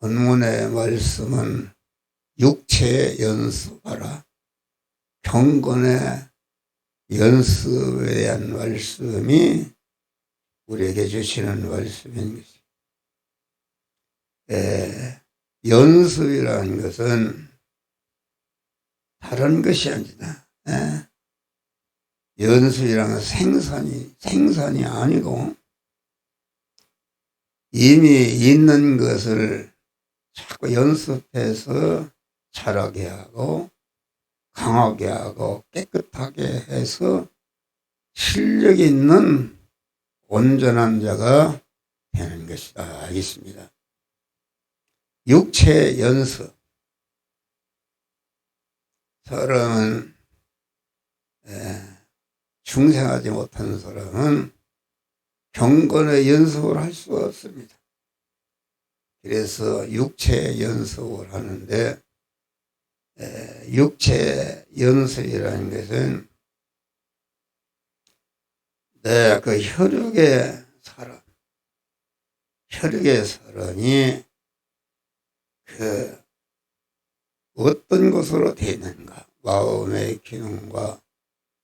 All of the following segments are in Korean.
본문의 말씀은 육체 연습하라. 경건의 연습에 대한 말씀이 우리에게 주시는 말씀인 것입니다. 에, 연습이라는 것은 다른 것이 아니다. 에? 연습이라는 생산이 생산이 아니고 이미 있는 것을 자꾸 연습해서 자라게 하고 강하게 하고 깨끗하게 해서 실력 있는 온전한 자가 되는 것이다. 알겠습니다. 육체 연습. 사람은 에, 중생하지 못하는 사람은 경건의 연습을 할 수가 없습니다. 그래서 육체 연습을 하는데 에, 육체 연습이라는 것은 내 그 혈육의 사람, 혈육의 사람이 그 어떤 것으로 되는가? 마음의 기능과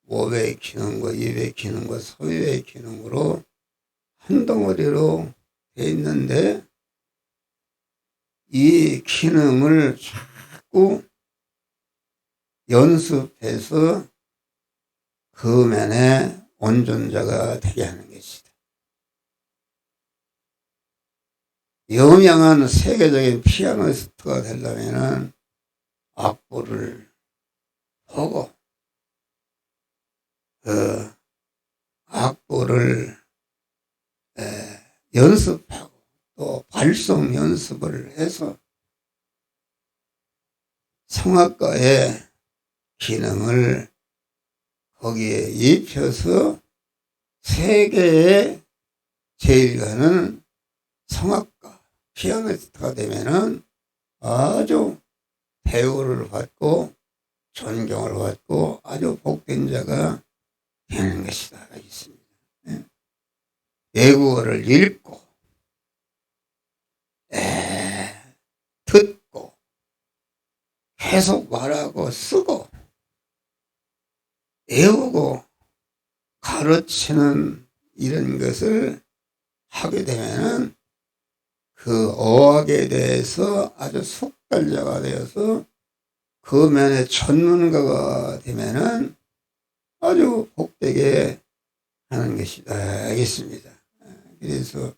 몸의 기능과 입의 기능과 소유의 기능으로 한 덩어리로 돼 있는데 이 기능을 자꾸 연습해서 그 면에 온전자가 되게 하는 것이다. 유명한 세계적인 피아니스트가 되려면 악보를 보고 그 악보를 에, 연습하고 또 발성 연습을 해서 성악가의 기능을 거기에 입혀서 세계에 제일 가는 성악가, 피아니스트가 되면은 아주 배우를 받고 존경을 받고 아주 복된 자가 되는 것이다. 있습니다. 예. 외국어를 읽고, 에, 듣고, 계속 말하고 쓰고, 외우고, 가르치는 이런 것을 하게 되면은 그 어학에 대해서 아주 숙달자가 되어서 그 면에 전문가가 되면은 아주 복되게 하는 것이다. 알겠습니다. 그래서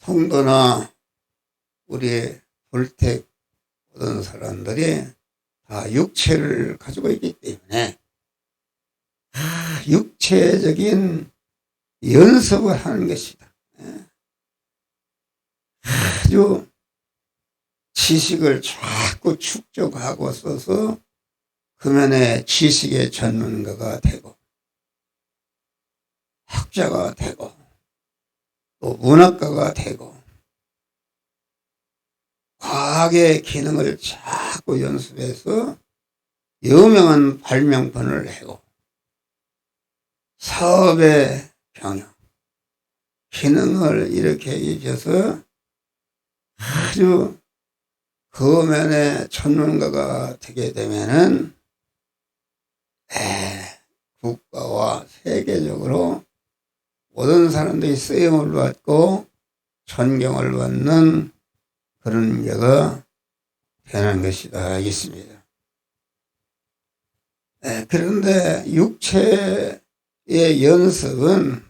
성도나 우리 불택 모든 사람들이 다 육체를 가지고 있기 때문에 아, 육체적인 연습을 하는 것이다. 아주 지식을 자꾸 축적하고 써서 그면에 지식의 전문가가 되고 학자가 되고 또 문학가가 되고 과학의 기능을 자꾸 연습해서 유명한 발명품을 내고 사업의 경영 기능을 이렇게 입혀서 아주 그 면에 전문가가 되게 되면은 에, 국가와 세계적으로 모든 사람들이 쓰임을 받고 존경을 받는 그런 자가 되는 것이다 알겠습니다. 에, 그런데 육체의 연습은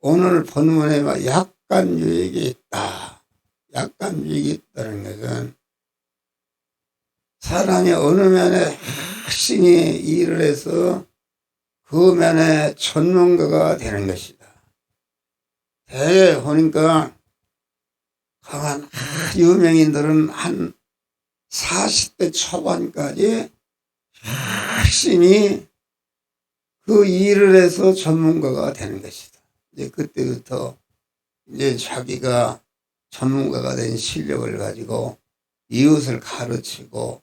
오늘 본문에 약간 유익이 있다. 약간 유익이 있다는 것은 사람이 어느 면에 확신히 일을 해서 그 면에 전문가가 되는 것이다. 대개 보니까 강한 유명인들은 한 40대 초반까지 확신히 그 일을 해서 전문가가 되는 것이다. 이제 그때부터 이제 자기가 전문가가 된 실력을 가지고 이웃을 가르치고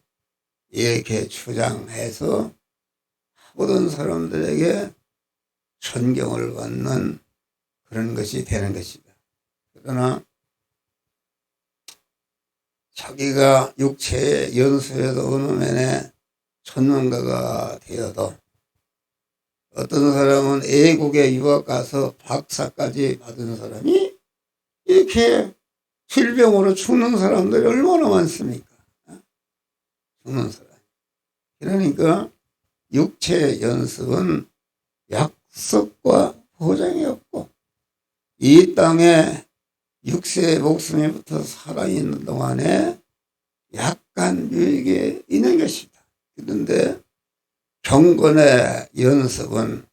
이렇게 주장해서 모든 사람들에게 존경을 받는 그런 것이 되는 것이다. 그러나 자기가 육체의 연수에도 어느 면에 전문가가 되어도 어떤 사람은 애국에 유학 가서 박사까지 받은 사람이 이렇게 질병으로 죽는 사람들이 얼마나 많습니까? 죽는 사람. 그러니까 육체 연습은 약속과 보장이 없고 이 땅에 육체의 목숨이 붙어 살아있는 동안에 약간 유익이 있는 것이다. 그런데 경건의 연습은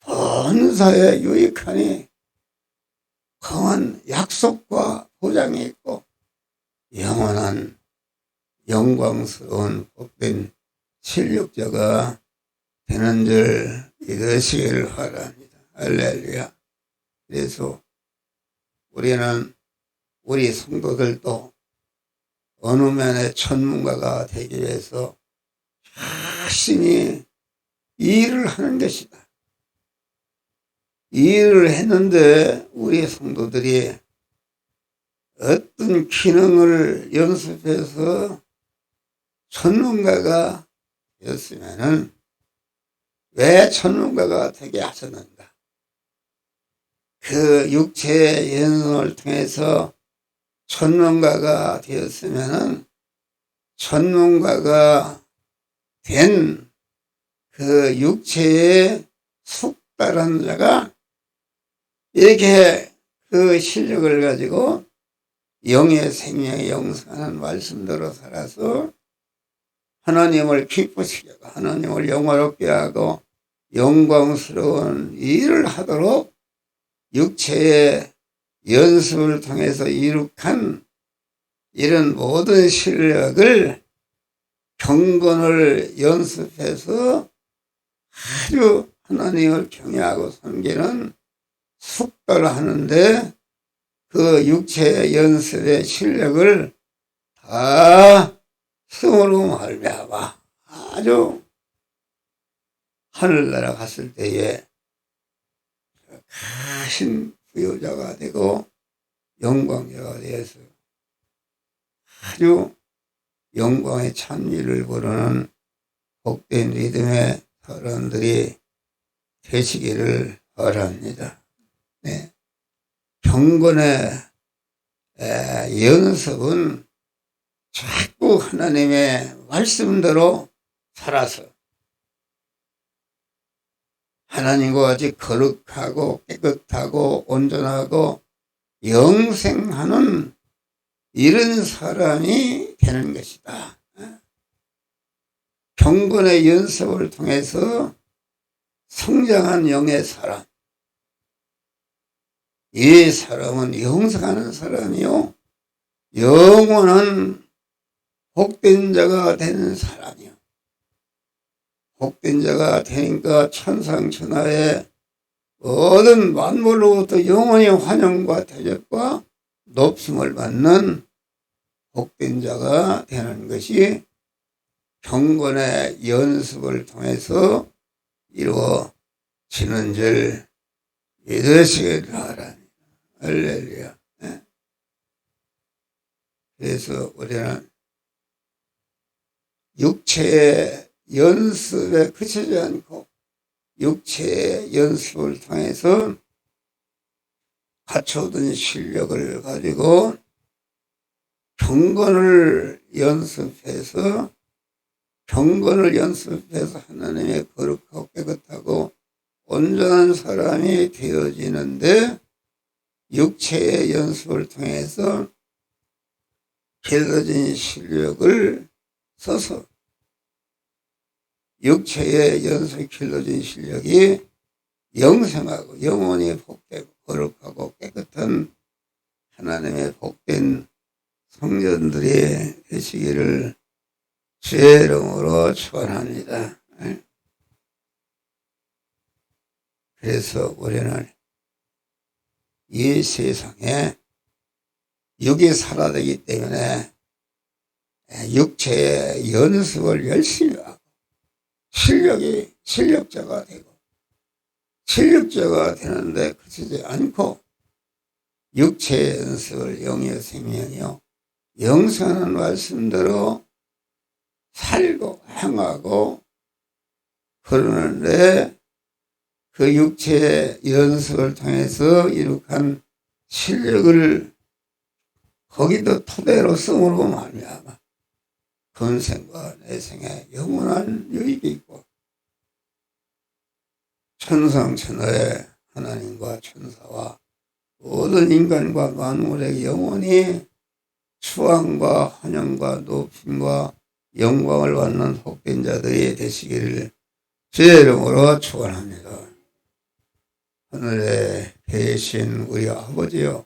본사에 유익하니 강한 약속과 보장이 있고 영원한 영광스러운 복된 실력자가 되는 줄 믿으시길 바랍니다. 할렐루야. 그래서 우리는 우리 성도들도 어느 면의 전문가가 되기 위해서 열심히 일을 하는 것이다. 일을 했는데 우리 성도들이 어떤 기능을 연습해서 전문가가 되었으면은 왜 전문가가 되게 하셨는가? 그 육체의 연습을 통해서 전문가가 되었으면은 전문가가 된 그 육체의 숙다른 자가 이렇게 그 실력을 가지고 영의 생명에 영생하는 말씀대로 살아서 하나님을 기쁘시게 하고 하나님을 영화롭게 하고 영광스러운 일을 하도록 육체의 연습을 통해서 이룩한 이런 모든 실력을 경건을 연습해서 아주 하나님을 경외하고 섬기는 숙달을 하는데 그 육체의 연습의 실력을 다 승으로 말미암아 아주 하늘나라 갔을 때에 가신 부여자가 되고 영광자가 되어서 아주 영광의 찬미를 부르는 복된 믿음의 사람들이 되시기를 바랍니다. 네. 경건의 에, 연습은 자꾸 하나님의 말씀대로 살아서 하나님과 같이 거룩하고 깨끗하고 온전하고 영생하는 이런 사람이 되는 것이다. 경건의 연습을 통해서 성장한 영의 사람. 이 사람은 영생하는 사람이요. 영원한 복된 자가 되는 사람이요. 복된 자가 되니까 천상천하의 모든 만물로부터 영원히 환영과 대접과 높임을 받는 복된 자가 되는 것이 경건의 연습을 통해서 이루어지는 줄 믿으시길 바랍니다. 할렐루야. 네. 그래서 우리는 육체의 연습에 그치지 않고 육체의 연습을 통해서 갖춰둔 실력을 가지고 경건을 연습해서 경건을 연습해서 하나님의 거룩하고 깨끗하고 온전한 사람이 되어지는데 육체의 연습을 통해서 길러진 실력을 써서 육체의 연습 길러진 실력이 영생하고 영원히 복되고 거룩하고 깨끗한 하나님의 복된 성전들이 되시기를 주의 이름으로 축원합니다. 그래서 우리는 이 세상에 육이 살아되기 때문에 육체의 연습을 열심히 하고 실력이 실력자가 되고 실력자가 되는데 그치지 않고 육체 연습을 영의 생명이요. 영선한 말씀대로 살고 행하고 그러는데 그 육체 연습을 통해서 이룩한 실력을 거기도 토대로 쓰므로 말미암 아 건생과 내생에 영원한 유익이 있고 천상천하의 하나님과 천사와 모든 인간과 만물의 영원히 수왕과 환영과 높임과 영광을 받는 복된 자들이 되시기를 주의 이름으로 축원합니다. 하늘에 계신 우리 아버지요